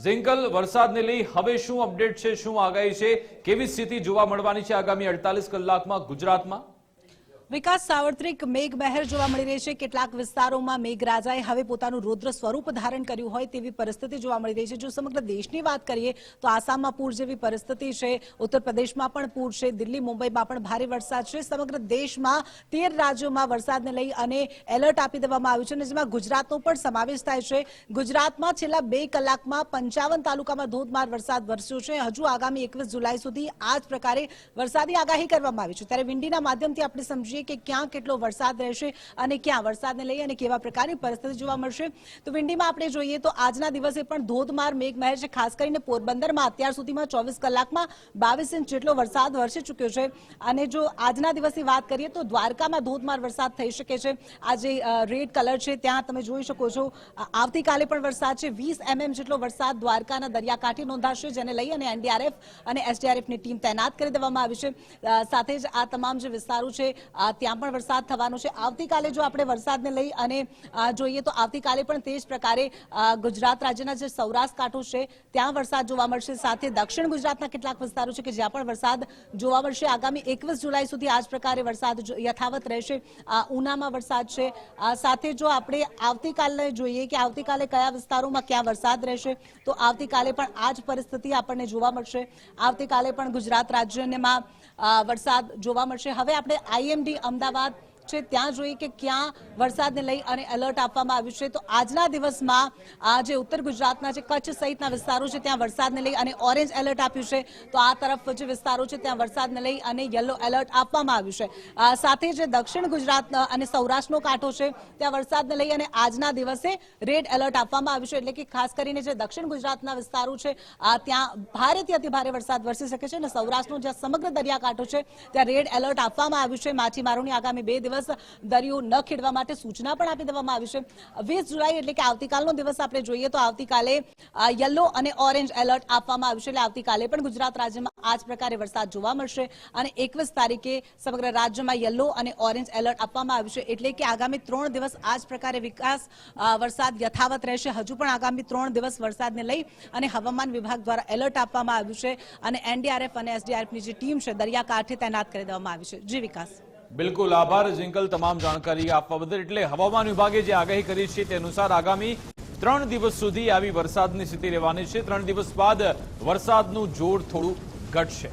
ઝિંકલ વરસાદને લઈ હવે શું અપડેટ છે, શું આગાહી છે, કેવી સ્થિતિ જોવા મળવાની છે આગામી અડતાલીસ કલાકમાં ગુજરાતમાં? વિકાસ સાવત્રિક મેઘ મેઘમહેર જોવા મળી રહી છે. કેટલાક વિસ્તારોમાં મેઘરાજાએ હવે પોતાનું રૌદ્ર સ્વરૂપ ધારણ કર્યું હોય તેવી પરિસ્થિતિ જોવા મળી રહી છે. જો સમગ્ર દેશની વાત કરીએ તો આસામમાં પૂર જેવી પરિસ્થિતિ છે. ઉત્તર પ્રદેશમાં પણ પૂર છે. દિલ્હી, મુંબઈમાં પણ ભારે વરસાદ છે. સમગ્ર દેશમાં તેર રાજ્યોમાં વરસાદને લઈ અને એલર્ટ આપી દેવામાં આવ્યું છે અને જેમાં ગુજરાતનો પણ સમાવેશ થાય છે. ગુજરાતમાં છેલ્લા બે કલાકમાં પંચાવન તાલુકામાં ધોધમાર વરસાદ વરસ્યો છે. હજુ આગામી એકવીસ જુલાઈ સુધી આ જ પ્રકારે વરસાદી આગાહી કરવામાં આવી છે. ત્યારે વિંડીના માધ્યમથી આપણે સમજીએ કે ક્યાં કેટલો વરસાદ રહેશે અને ક્યાં વરસાદને લઈ અને કેવા પ્રકારની પરિસ્થિતિ જોવા મળશે. તો વિંડીમાં આપણે જોઈએ તો આજના દિવસે પણ ધોધમાર મેઘમહેર છે, ખાસ કરીને પોરબંદરમાં. અત્યાર સુધીમાં ચોવીસ કલાકમાં બાવીસ ઇંચ જેટલો વરસાદ વરસી ચૂક્યો છે. અને જો આજના દિવસની વાત કરીએ તો દ્વારકામાં ધોધમાર વરસાદ થઈ શકે છે. આ જે રેડ કલર છે, ત્યાં તમે જોઈ શકો છો. આવતીકાલે પણ વરસાદ છે. વીસ એમએમ જેટલો વરસાદ દ્વારકાના દરિયાકાંઠે નોંધાશે, જેને લઈ અને એનડીઆરએફ અને એસડીઆરએફની ટીમ તૈનાત કરી દેવામાં આવી છે. સાથે જ આ તમામ જે વિસ્તારો છે ત્યાં પણ વરસાદ થવાનો છે. આવતીકાલે જો આપણે વરસાદને લઈ અને જોઈએ તો આવતીકાલે પણ તે જ પ્રકારે ગુજરાત રાજ્યના જે સૌરાષ્ટ્ર કાંઠો છે, ત્યાં વરસાદ જોવા મળશે. સાથે દક્ષિણ ગુજરાતના કેટલાક વિસ્તારો છે કે જ્યાં પણ વરસાદ જોવા મળશે. આગામી એકવીસ જુલાઈ સુધી આ જ પ્રકારે વરસાદ યથાવત રહેશે. ઉનામાં વરસાદ છે. સાથે જો આપણે આવતીકાલે જોઈએ કે આવતીકાલે કયા વિસ્તારોમાં ક્યાં વરસાદ રહેશે, તો આવતીકાલે પણ આ જ પરિસ્થિતિ આપણને જોવા મળશે. આવતીકાલે પણ ગુજરાત રાજ્યમાં વરસાદ જોવા મળશે. હવે આપણે આઈએમડી અમદાવાદ છે. ત્યાં જોઈએ કે ક્યાં વરસાદને લઈ અને એલર્ટ આપવામાં આવ્યું છે. તો આજના દિવસમાં આ જે ઉત્તર ગુજરાતના જે કચ્છ સહિતના વિસ્તારો છે, ત્યાં વરસાદને લઈ અને ઓરેન્જ એલર્ટ આપ્યું છે. તો આ તરફ જે વિસ્તારો છે, ત્યાં વરસાદને લઈ અને યલો એલર્ટ આપવામાં આવ્યું છે. સાથે જે દક્ષિણ ગુજરાત અને સૌરાષ્ટ્રનો કાંઠો છે, ત્યાં વરસાદને લઈ અને આજના દિવસે રેડ એલર્ટ આપવામાં આવ્યું છે. એટલે કે ખાસ કરીને જે દક્ષિણ ગુજરાતના વિસ્તારો છે ત્યાં ભારેથી અતિ ભારે વરસાદ વરસી શકે છે. અને સૌરાષ્ટ્રનો જ્યાં સમગ્ર દરિયાકાંઠો છે, ત્યાં રેડ એલર્ટ આપવામાં આવ્યું છે. માછીમારોની આગામી બે દિવસ દરિયો ન ખેડવા માટે સૂચના પણ આપી દેવામાં આવી છે. વીસ જુલાઈ એટલે કે આવતીકાલનો દિવસ આપણે જોઈએ તો આવતીકાલે યલો અને ઓરેન્જ એલર્ટ આપવામાં આવ્યું છે. એટલે આવતીકાલે પણ ગુજરાત રાજ્યમાં આ જ પ્રકારે વરસાદ જોવા મળશે અને એકવીસ તારીખે સમગ્ર રાજ્યમાં યલો અને ઓરેન્જ એલર્ટ આપવામાં આવ્યું છે. એટલે કે આગામી ત્રણ દિવસ આ જ પ્રકારે વિકાસ વરસાદ યથાવત રહેશે. હજુ પણ આગામી ત્રણ દિવસ વરસાદને લઈ અને હવામાન વિભાગ દ્વારા એલર્ટ આપવામાં આવ્યું છે અને એનડીઆરએફ અને એસડીઆરએફની જે ટીમ છે, દરિયાકાંઠે તૈનાત કરી દેવામાં આવી છે. જી વિકાસ. બિલકુલ આભાર, જિંકલ. તમામ જાણકારી આપવા બદલ. એટલે હવામાન વિભાગે જે આગાહી કરી છે તે અનુસાર આગામી ત્રણ દિવસ સુધી આવી વરસાદની સ્થિતિ રહેવાની છે. ત્રણ દિવસ બાદ વરસાદનું જોર થોડું ઘટશે.